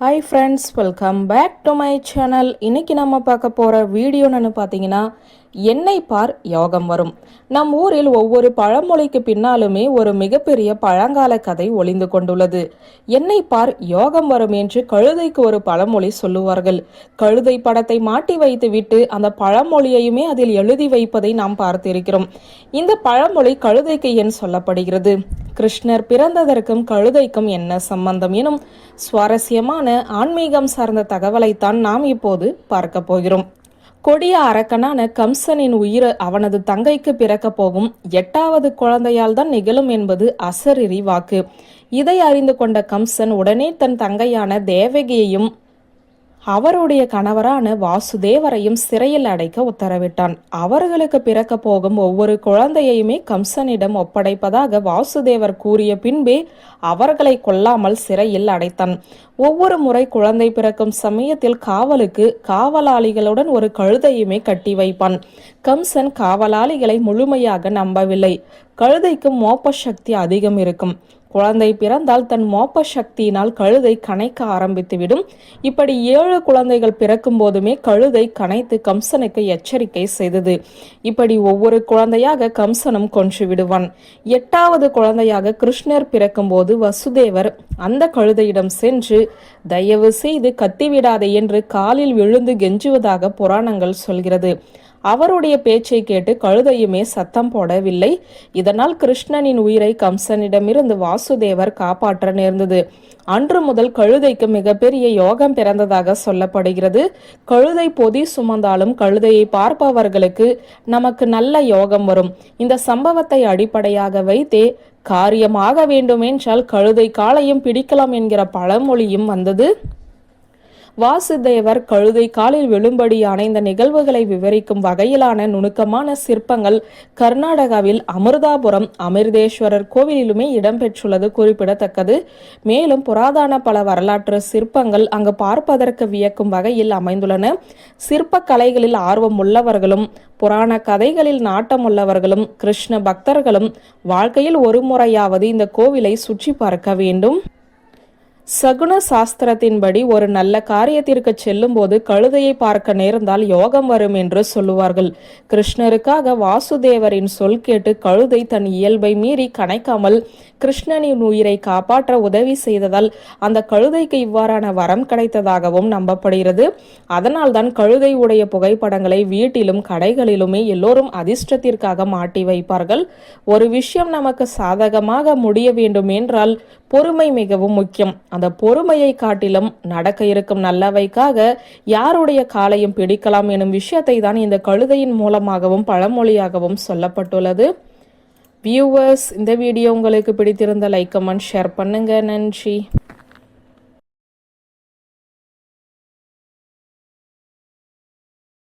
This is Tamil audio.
Hi friends welcome back to my channel இன்னைக்கு நம்ம பார்க்க போகிற வீடியோன்னு பார்த்தீங்கன்னா என்னை பார் யோகம் வரும். நம் ஊரில் ஒவ்வொரு பழமொழிக்கு பின்னாலுமே ஒரு மிகப்பெரிய பழங்கால கதை ஒளிந்து கொண்டுள்ளது. என்னை பார் யோகம் வரும் என்று கழுதைக்கு ஒரு பழமொழி சொல்லுவார்கள். கழுதை படத்தை மாட்டி வைத்துவிட்டு அந்த பழமொழியையுமே அதில் எழுதி வைப்பதை நாம் பார்த்திருக்கிறோம். இந்த பழமொழி கழுதைக்கு ஏன் சொல்லப்படுகிறது? கிருஷ்ணர் பிறந்ததற்கும் கழுதைக்கும் என்ன சம்பந்தம் எனும் சுவாரஸ்யமான ஆன்மீகம் சார்ந்த தகவலைத்தான் நாம் இப்போது பார்க்க போகிறோம். கொடிய அரக்கனான கம்சனின் உயிர் அவனது தங்கைக்கு பிறக்க போகும் எட்டாவது குழந்தையால் தான் நிகழும் என்பது அசரிரி வாக்கு. இதை அறிந்து கொண்ட கம்சன் உடனே தன் தங்கையான தேவகியையும் அவருடைய கணவரான வாசுதேவரையும் சிறையில் அடைக்க உத்தரவிட்டான். அவர்களுக்கு பிறக்க போகும் ஒவ்வொரு குழந்தையுமே கம்சனிடம் ஒப்படைப்பதாக வாசுதேவர் கூறிய பின்பே அவர்களை கொல்லாமல் சிறையில் அடைத்தான். ஒவ்வொரு முறை குழந்தை பிறக்கும் சமயத்தில் காவலுக்கு காவலாளிகளுடன் ஒரு கழுதையுமே கட்டி வைப்பான். கம்சன் காவலாளிகளை முழுமையாக நம்பவில்லை. கழுதைக்கு மோப்ப சக்தி அதிகம் இருக்கும். குழந்தை பிறந்தால் தன் மோப்ப சக்தியினால் கழுதை கனைக்க ஆரம்பித்துவிடும். இப்படி ஏழு குழந்தைகள் பிறக்கும் போதுமே கழுதை கனைத்து கம்சனுக்கு எச்சரிக்கை செய்தது. இப்படி ஒவ்வொரு குழந்தையாக கம்சனும் கொன்று விடுவான். எட்டாவது குழந்தையாக கிருஷ்ணர் பிறக்கும்போது வசுதேவர் அந்த கழுதையிடம் சென்று தயவு செய்து கத்திவிடாதே என்று காலில் விழுந்து கெஞ்சுவதாக புராணங்கள் சொல்கிறது. அவருடைய பேச்சை கேட்டு கழுதையுமே சத்தம் போடவில்லை. இதனால் கிருஷ்ணனின் உயிரை கம்சனிடமிருந்து வாசுதேவர் காப்பாற்ற நேர்ந்தது. அன்று முதல் கழுதைக்கு மிகப்பெரிய யோகம் பிறந்ததாக சொல்லப்படுகிறது. கழுதை பொதி சுமந்தாலும் கழுதையை பார்ப்பவர்களுக்கு நமக்கு நல்ல யோகம் வரும். இந்த சம்பவத்தை அடிப்படையாக வைத்தே காரியமாக வேண்டுமென்றால் கழுதை காலையும் பிடிக்கலாம் என்கிற பழமொழியும் வந்தது. வாசுதேவர் கழுதை காலில் விழும்படியான இந்த நிகழ்வுகளை விவரிக்கும் வகையிலான நுணுக்கமான சிற்பங்கள் கர்நாடகாவில் அமிர்தாபுரம் அமிர்தேஸ்வரர் கோவிலிலுமே இடம்பெற்றுள்ளது குறிப்பிடத்தக்கது. மேலும் புராதன பல வரலாற்று சிற்பங்கள் அங்கு பார்ப்பதற்கு வியக்கும் வகையில் அமைந்துள்ளன. சிற்ப கலைகளில் ஆர்வம் உள்ளவர்களும் புராண கதைகளில் நாட்டம் உள்ளவர்களும் கிருஷ்ண பக்தர்களும் வாழ்க்கையில் ஒரு முறையாவது இந்த கோவிலை சுற்றி பார்க்க வேண்டும். சகுன சாஸ்திரத்தின்படி ஒரு நல்ல காரியத்திற்கு செல்லும்போது கழுதையை பார்க்க நேர்ந்தால் யோகம் வரும் என்று சொல்லுவார்கள். கிருஷ்ணருக்காக வாசுதேவரின் சொல் கேட்டு கழுதை தன் இயல்பை மீறி கணைக்காமல் கிருஷ்ணனின் உயிரை காப்பாற்ற உதவி செய்ததால் அந்த கழுதைக்கு இவ்வாறான வரம் கிடைத்ததாகவும் நம்பப்படுகிறது. அதனால்தான் கழுதை உடைய புகைப்படங்களை வீட்டிலும் கடைகளிலுமே எல்லோரும் அதிர்ஷ்டத்திற்காக மாட்டி வைப்பார்கள். ஒரு விஷயம் நமக்கு சாதகமாக முடிய வேண்டும் என்றால் பொறுமை மிகவும் முக்கியம். அந்த பொறுமையை காட்டிலும் நடக்க இருக்கும் நல்லவைக்காக யாருடைய காலையும் பிடிக்கலாம் எனும் விஷயத்தை தான் இந்த கழுதையின் மூலமாகவும் பழமொழியாகவும் சொல்லப்பட்டுள்ளது. வியூவர்ஸ் இந்த வீடியோ உங்களுக்கு பிடித்திருந்த லைக் கமெண்ட் ஷேர் பண்ணுங்க. நன்றி.